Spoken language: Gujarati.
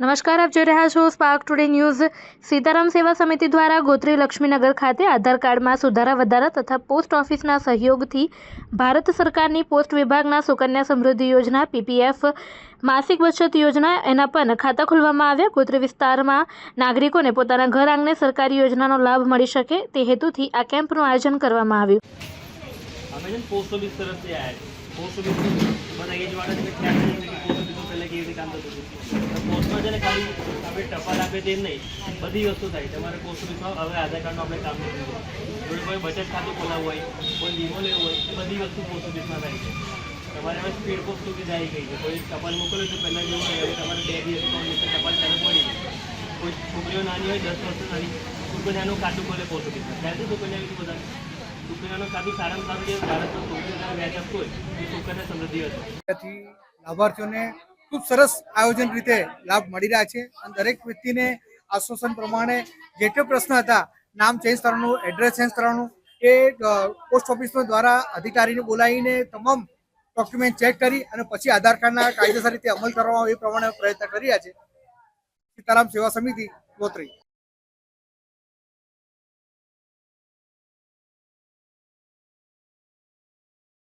નમસ્કાર, આપ જોઈ રહ્યા છો સ્પાર્ક ટુડે ન્યૂઝ સીતારામ સેવા સમિતિ દ્વારા ગોત્રી લક્ષ્મીનગર ખાતે આધાર કાર્ડમાં સુધારા વધારા તથા પોસ્ટ ઓફિસના સહયોગથી ભારત સરકારની પોસ્ટ વિભાગના સુકન્યા સમૃદ્ધિ યોજના, પીપીએફ, માસિક બચત યોજના, એના પણ ખાતા ખોલવામાં આવ્યા. ગોત્રી વિસ્તારમાં નાગરિકોને પોતાના ઘર આંગણે સરકારી યોજનાનો લાભ મળી શકે તે હેતુથી આ કેમ્પનું આયોજન કરવામાં આવ્યું. પોસ્ટ ઓફિસ તરફથી આવ્યા પોસ્ટ ઓફિસ બધા એ જ વાળા છે કે ખ્યાલ નહીં કે પોસ્ટ ઓફિસમાં પહેલાં કેવી રીતે કામ થતું હતું તો ખાલી આપણે ટપાલ આપે તે નહીં, બધી વસ્તુ થાય. તમારે પોસ્ટ ઓફિસમાં હવે આધાર કાર્ડનું આપણે કામ નથી જોડે કોઈ બચત ખાતું ખોલાવવું હોય, કોઈ વીમો લેવો હોય બધી વસ્તુ પોસ્ટ ઓફિસમાં થાય છે. તમારે હવે સ્પીડ પોસ્ટ સુધી આવી ગઈ છે. કોઈ ટપાલ મોકલો તો પહેલાં જેવું થાય હવે તમારે બે દિવસ ટપાલ તરત મળી જાય કોઈ છોકરીઓ નાની હોય, દસ વર્ષ નાની સુકન્યાનું ખાતું ખોલે પોસ્ટ ઓફિસમાં. ત્યારથી સુકન્યા વિશે બધા છોકરીઓનું ખાતું સારામાં સારું જે ભારતમાં છોકરીઓને વ્યાજ આપતું હોય એ સુકન્યા સમૃદ્ધિ હશે. તેથી લાભાર્થીઓને ખૂબ સરસ આયોજન રીતે લાભ મળી રહ્યા છે. અને દરેક વ્યક્તિને આશ્વાસન પ્રમાણે જે તે પ્રશ્ન હતા, નામ ચેન્જ કરવાનું એડ્રેસ ચેન્જ કરવાનું, એ પોસ્ટ ઓફિસ દ્વારા અધિકારીને બોલાવીને તમામ ડોક્યુમેન્ટ ચેક કરી અને પછી આધાર કાર્ડના કાયદેસર રીતે અમલ કરવામાં એ પ્રમાણે પ્રયત્ન કરી રહ્યા છે. સીતારામ સેવા સમિતિ ગોત્રી.